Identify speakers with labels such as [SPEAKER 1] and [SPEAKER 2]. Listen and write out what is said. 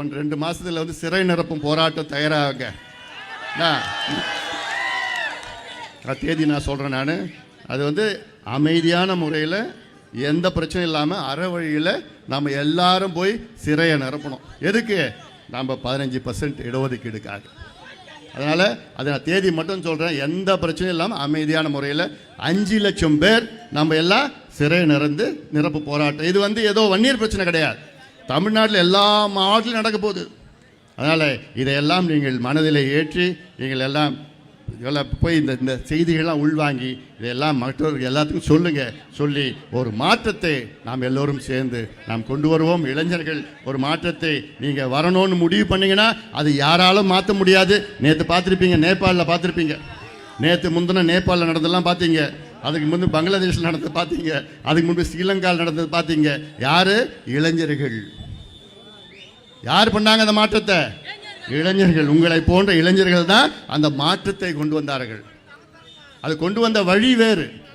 [SPEAKER 1] One ரெண்டு மாதத்தில் வந்து சிறை நிரப்பும் போராட்டம் தயாராக தேதி நான் சொல்கிறேன் நான். அது வந்து அமைதியான முறையில் எந்த பிரச்சனையும் இல்லாமல் அற வழியில் நம்ம எல்லாரும் போய் சிறையை நிரப்பணும். எதுக்கு? நம்ம பதினஞ்சு பர்சன்ட் இடஒதுக்கீடுக்காக. அதனால் அதை நான் தேதி மட்டும் சொல்கிறேன் எந்த பிரச்சனையும் இல்லாமல் அமைதியான முறையில் அஞ்சு லட்சம் பேர் நம்ம எல்லாம் சிறை நிறந்து நிரப்பு போராட்டம். இது வந்து ஏதோ வன்னியர் பிரச்சனை கிடையாது. தமிழ்நாட்டில் எல்லா மாவட்டத்திலும் நடக்க போகுது. அதனால் இதையெல்லாம் நீங்கள் மனதில் ஏற்றி நீங்கள் எல்லாம் இதெல்லாம் போய் இந்த இந்த செய்திகள்லாம் உள்வாங்கி இதையெல்லாம் மற்றவர்கள் எல்லாத்துக்கும் சொல்லுங்கள் சொல்லி ஒரு மாற்றத்தை நாம் எல்லோரும் சேர்ந்து நாம் கொண்டு வருவோம். இளைஞர்கள் ஒரு மாற்றத்தை நீங்கள் வரணும்னு முடிவு பண்ணிங்கன்னா அது யாராலும் மாற்ற முடியாது. நேற்று பார்த்துருப்பீங்க நேபாளில் பார்த்துருப்பீங்க. நேற்று முந்தின நேபாளில் நடந்ததெல்லாம் பார்த்தீங்க. அதுக்கு முன்பு பங்களாதேஷில் நடந்தது பார்த்தீங்க. அதுக்கு முன்பு ஸ்ரீலங்காவில் நடந்தது பார்த்தீங்க. யார்? இளைஞர்கள். யார் பண்ணாங்க அந்த மாற்றத்தை? இளைஞர்கள். உங்களை போன்ற இளைஞர்கள் தான் அந்த மாற்றத்தை கொண்டு வந்தார்கள். அது கொண்டு வந்த வழி வேறு.